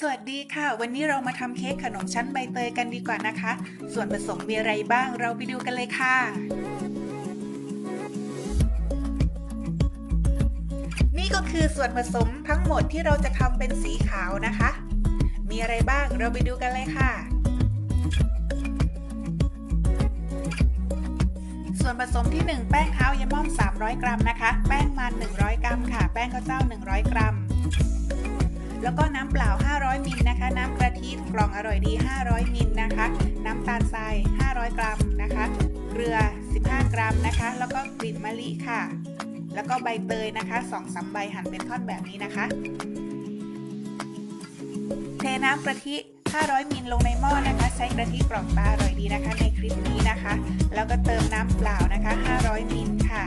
สวัสดีค่ะ วันนี้เรามาทำเค้กขนมชั้นใบเตยกันดีกว่านะคะ ส่วนผสมมีอะไรบ้างเราไปดูกันเลยค่ะ นี่ก็คือส่วนผสมทั้งหมดที่เราจะทำเป็นสีขาวนะคะ มีอะไรบ้างเราไปดูกันเลยค่ะ ส่วนผสมที่ 1 แป้งเท้ายาม่อม 300 กรัมนะคะ แป้งมัน 100 กรัมค่ะ แป้งข้าวเจ้า 100 กรัม แล้วก็น้ำเปล่า 500มิลนะคะ น้ำกะทิกล่องอร่อยดี 500มิลนะคะ น้ำตาลทราย 500 กรัมนะคะ เกลือ 15 กรัมนะคะ แล้วก็กลิ่นมะลิค่ะ แล้วก็ใบเตยนะคะ2-3ใบหั่นเป็นท่อนแบบนี้นะคะ เทน้ำกะทิ 500มิลลงในหม้อนะคะ ใช้กะทิกล่องตาอร่อยดีนะคะ ในคลิปนี้นะคะ แล้วก็เติมน้ำเปล่านะคะ 500มิลค่ะ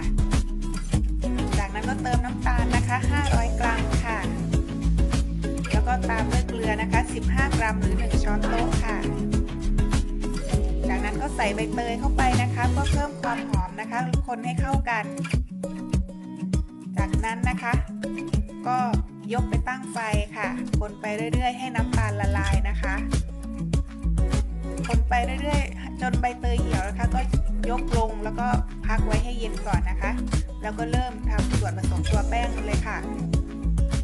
จากนั้นก็เติมน้ำตาลนะคะ 500 กรัม ก็ตามด้วยเกลือนะคะ 15 กรัมหรือ 1 ช้อนโต๊ะค่ะ จากนั้นก็ใส่ใบเตยเข้าไปนะคะเพื่อเพิ่มความหอมนะคะ คนให้เข้ากัน จากนั้นนะคะ ก็ยกไปตั้งไฟค่ะ คนไปเรื่อย ๆ ให้น้ำตาลละลายนะคะ คนไปเรื่อยๆ จนใบเตยเหี่ยวนะคะ ก็ยกลงแล้วก็พักไว้ให้เย็นก่อนนะคะ แล้วก็เริ่มทำส่วนผสมตัวแป้งเลยค่ะ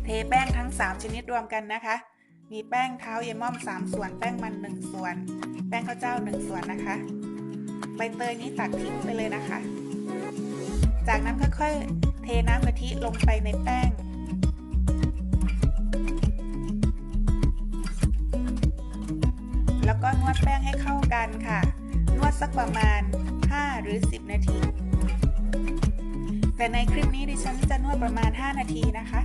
เทแป้งทั้ง 3 ชนิดรวมกันนะคะ มีแป้งเท้าเยม่อม 3 ส่วน แป้งมัน 1 ส่วน แป้งข้าวเจ้า 1 ส่วนนะคะ ใบเตยนี้ตักทิ้งไปเลยนะคะ จากนั้นค่อยๆ เทน้ำกะทิลงไปในแป้งแล้วก็นวดแป้งให้เข้ากันค่ะ นวดสักประมาณ 5 หรือ 10 นาที แต่ในคลิปนี้ดิฉันจะนวดประมาณ 5 นาทีนะคะ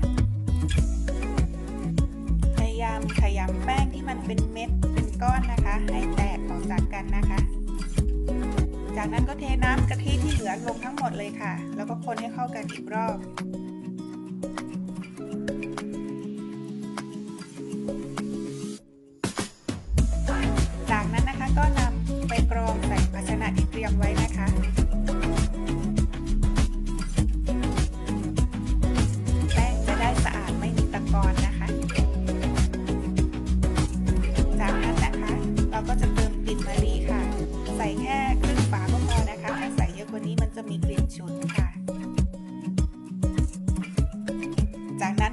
พยายามขยำแป้งที่มันเป็นเม็ดเป็นก้อนนะคะ ให้แตกออกจากกันนะคะ จากนั้นก็เทน้ำกะทิที่เหลือลงทั้งหมดเลยค่ะ แล้วก็คนให้เข้ากันอีกรอบ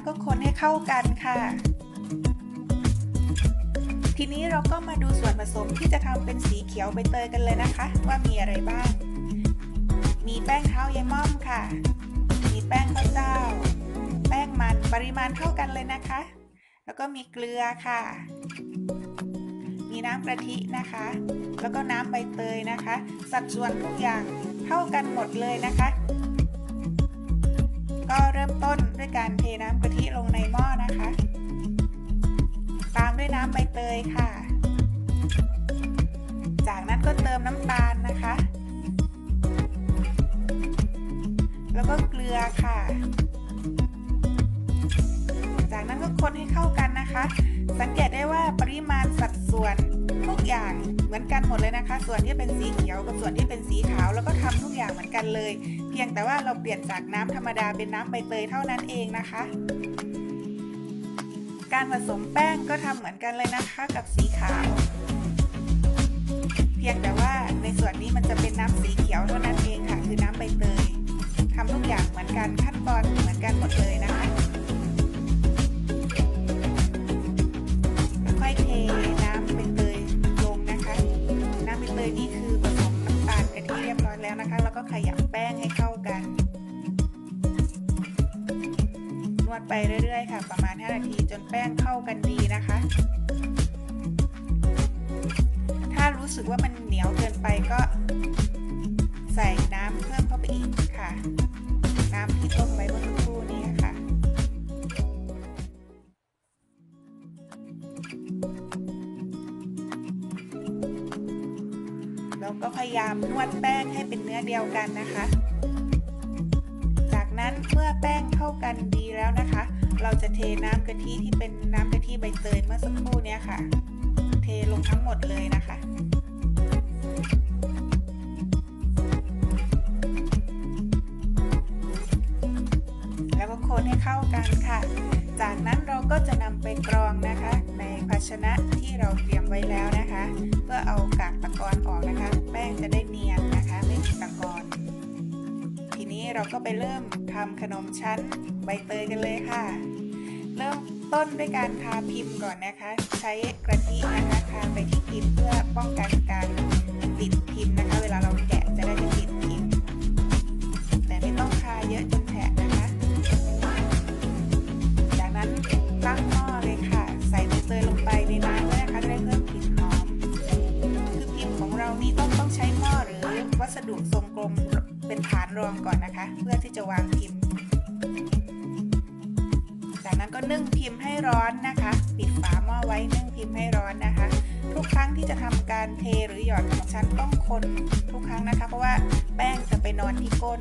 ก็คนให้เข้ากันค่ะ ทีนี้เราก็มาดูส่วนผสมที่จะทำเป็นสีเขียวใบเตยกันเลยนะคะ ว่ามีอะไรบ้าง มีแป้งเท้ายายม่อมค่ะ มีแป้งข้าวเจ้า แป้งมันปริมาณเท่ากันเลยนะคะ แล้วก็มีเกลือค่ะ มีน้ำกะทินะคะ แล้วก็น้ำใบเตยนะคะ สัดส่วนทุกอย่างเท่ากันหมดเลยนะคะ ก็เริ่มต้นด้วยการเทน้ำกะทิลงในหม้อนะคะ ตามด้วยน้ำใบเตยค่ะ จากนั้นก็เติมน้ำตาลนะคะ แล้วก็เกลือค่ะ จากนั้นก็คนให้เข้ากันนะคะ สังเกตได้ว่าปริมาณสัดส่วนทุกอย่างเหมือนกันหมดเลยนะคะ ส่วนที่เป็นสีเขียวกับส่วนที่เป็นสีขาว แล้วก็ทำทุกอย่างเหมือนกันเลย พียงแต่ว่าเราเปลี่ยนจากน้ำธรรมดาเป็นน้ำใบเตยเท่านั้นเองนะคะ การผสมแป้งก็ทำเหมือนกันเลยนะคะกับสีขาว เพียงแต่ว่าในส่วนนี้มันจะเป็นน้ำสีเขียวเท่านั้นเองค่ะ คือน้ำใบเตยทำทุกอย่างเหมือนกันขั้นตอนเหมือนกันหมดเลยนะคะค่อยเทน้ำใบเตยลงนะคะ น้ำใบเตยนี่คือผสมน้ำตาลกะทิเรียบร้อยแล้วนะคะ แล้วก็ขยำแป้ง ให้เข้ากัน นวดไปเรื่อยๆ ค่ะ ประมาณ 5 นาทีจนแป้งเข้ากันดีนะคะ ถ้ารู้สึกว่ามันเหนียวเกินไปก็ใส่น้ำเพิ่มเข้าไปอีกค่ะ น้ำที่ต้มไว้เมื่อครู่นี้ค่ะ แล้วก็พยายามนวดแป้งให้เป็นเนื้อเดียวกันนะคะ เมื่อแป้งเข้ากันดีแล้วนะคะ เราจะเทน้ำกะทิที่เป็นน้ำกะทิใบเตยเมื่อสักครู่นี้ค่ะ เทลงทั้งหมดเลยนะคะแล้วก็คนให้เข้ากันค่ะ จากนั้นเราก็จะนำไปกรองนะคะ ในภาชนะที่เราเตรียมไว้แล้วนะคะ เพื่อเอากากตะกอนออกนะคะ แป้งจะได้เนียนนะคะ ไม่มีตะกอน นี้เราก็ไปเริ่มทำขนมชั้นใบเตยกันเลยค่ะ เริ่มต้นด้วยการทาพิมพ์ก่อนนะคะ ใช้กระทินะคะทาไปที่พิมพ์เพื่อป้องกันการติดพิมพ์นะคะ เวลาเราแกะจะได้ไม่ติดพิมพ์ แต่ไม่ต้องทาเยอะจนแฉะนะคะ จากนั้นตั้งหม้อเลยค่ะ ใส่ใบเตยลงไปในน้ำด้วยนะคะจะได้เพิ่มกลิ่นหอม คือพิมพ์ของเรานี่ต้องต้องใช้หม้อหรือวัสดุทรงกลม เป็นฐานรองก่อนนะคะ เพื่อที่จะวางพิมพ์ จากนั้นก็นึ่งพิมพ์ให้ร้อนนะคะ ปิดฝาหม้อไว้นึ่งพิมพ์ให้ร้อนนะคะ ทุกครั้งที่จะทำการเทหรือหยอดของชั้นต้องคนทุกครั้งนะคะ เพราะว่าแป้งจะไปนอนที่ก้น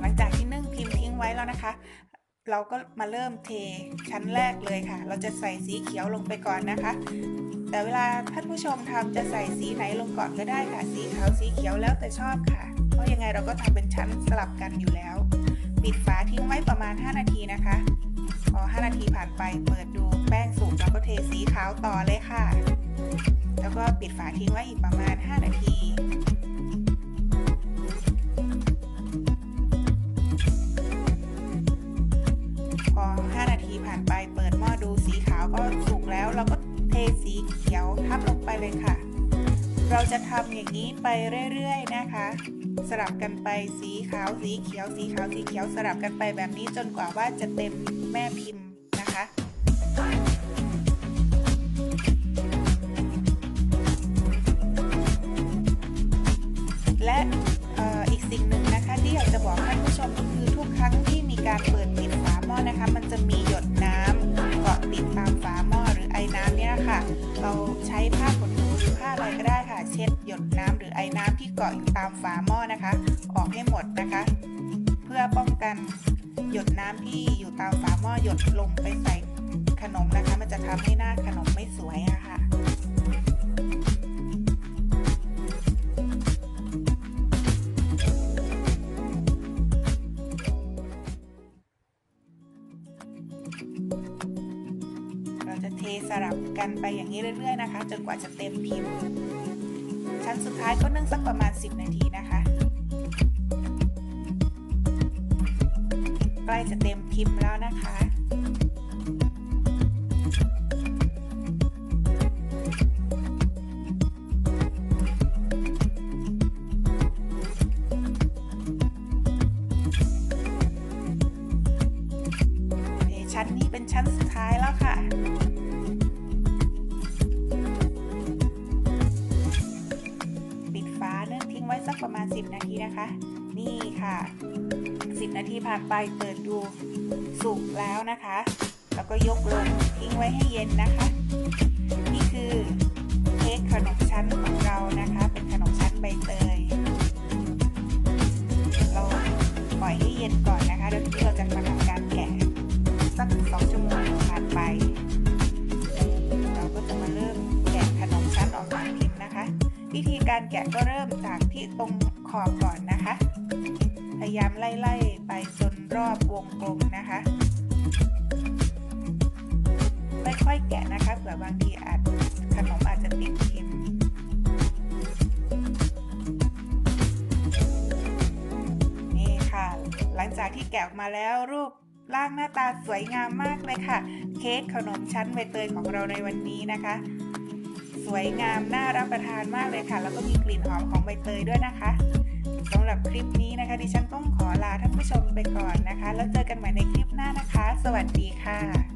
หลังจากที่นึ่งพิมพ์ทิ้งไว้แล้วนะคะเราก็มาเริ่มเทชั้นแรกเลยค่ะ เราจะใส่สีเขียวลงไปก่อนนะคะ แต่เวลาท่านผู้ชมทำจะใส่สีไหนลงก่อนก็ได้ค่ะ สีขาวสีเขียวแล้วแต่ชอบค่ะ เพราะยังไงเราก็ทำเป็นชั้นสลับกันอยู่แล้ว ปิดฝาทิ้งไว้ประมาณ 5 นาทีนะคะ พอ 5 นาทีผ่านไปเปิดดูแป้งสุกแล้วก็เทสีขาวต่อเลยค่ะ แล้วก็ปิดฝาทิ้งไว้อีกประมาณ 5 นาทีพอ 5 นาทีผ่านไปเปิด เทสีเขียวทับลงไปเลยค่ะ เราจะทำอย่างนี้ไปเรื่อยๆนะคะ สลับกันไปสีขาวสีเขียวสีขาวสีเขียวสลับกันไปแบบนี้จนกว่าว่าจะเต็มแม่พิมพ์นะคะ เช็ดหยดน้ำหรือไอ้น้ำที่เกาะอยู่ตามฝาหม้อนะคะ ออกให้หมดนะคะ เพื่อป้องกันหยดน้ำที่อยู่ตามฝาหม้อหยดลงไปใส่ขนมนะคะ มันจะทำให้หน้าขนมไม่สวยอะค่ะเราจะเทสลับกันไปอย่างนี้เรื่อย ๆ นะคะ จนกว่าจะเต็มพิมพ์ นสุดท้ายก็นึ่งสักประมาณ 10 นาทีนะคะ ใกล้จะเต็มพิมพ์แล้วนะคะชั้นนี้เป็นชั้นสุดท้ายแล้วค่ะ 10 นาทีนะคะ นี่ค่ะ 10 นาทีผ่านไปเปิดดูสุกแล้วนะคะ แล้วก็ยกลงทิ้งไว้ให้เย็นนะคะ นี่คือเค้กขนมชั้นของเรานะคะ เป็นขนมชั้นใบเตยเราปล่อยให้เย็นก่อนนะคะแล้วทีนี้เราจะมาทำการแกะสักสองชั่วโมงผ่านไป เราก็จะมาเริ่มแกะขนมชั้นออกจากพิมพ์นะคะ วิธีการแกะก็เริ่มจากที่ตรง อบก่อนนะคะ พยายามไล่ๆไปจนรอบวงกลมนะคะค่อยๆแกะนะคะเผื่อบางทีอาจขนมอาจจะติดพิมพ์นี่ค่ะ หลังจากที่แกะออกมาแล้วรูปร่างหน้าตาสวยงามมากเลยค่ะ เค้กขนมชั้นใบเตยของเราในวันนี้นะคะ สวยงามน่ารับประทานมากเลยค่ะ แล้วก็มีกลิ่นหอมของใบเตยด้วยนะคะ สำหรับคลิปนี้นะคะ ดิฉันต้องขอลาท่านผู้ชมไปก่อนนะคะ แล้วเจอกันใหม่ในคลิปหน้านะคะ สวัสดีค่ะ